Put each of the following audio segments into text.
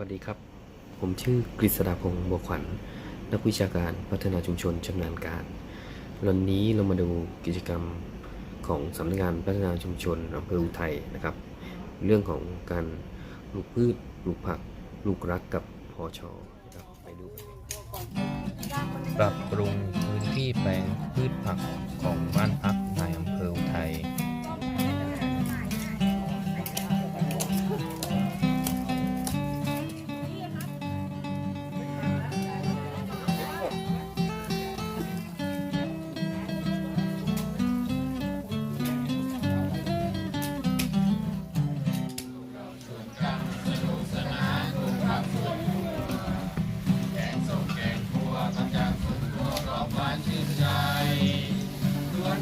วัสดีครับ ผมชื่อกฤษดาพงศ์บัวขวัญ นักวิชาการพัฒนาชุมชนชำนาญการ วันนี้เรามาดูกิจกรรมของสำนักงานพัฒนาชุมชนอำเภออุทัยนะครับ เรื่องของการปลูกพืชปลูกผักปลูกรักกับพอชอนะครับไปดู ปรับปรุงพื้นที่แปลงพืชผักของบ้านพัก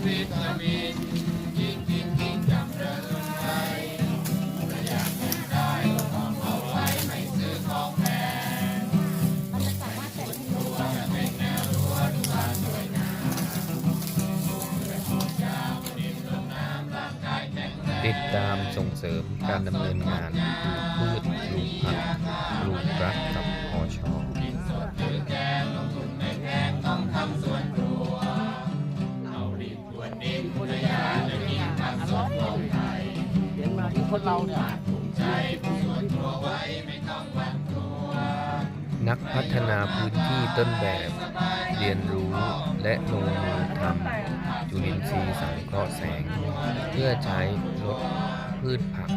ติดตามส่งเสริมการดำเนินงานปลูกพืชปลูกผักปลูกรักกับ คนเราเนี่ยนักพัฒนาพื้นที่ต้นแบบ เรียนรู้และลงมือทำจุลินทรีย์สังเคราะห์แสง เพื่อใช้ลดพืชผัก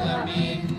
the mean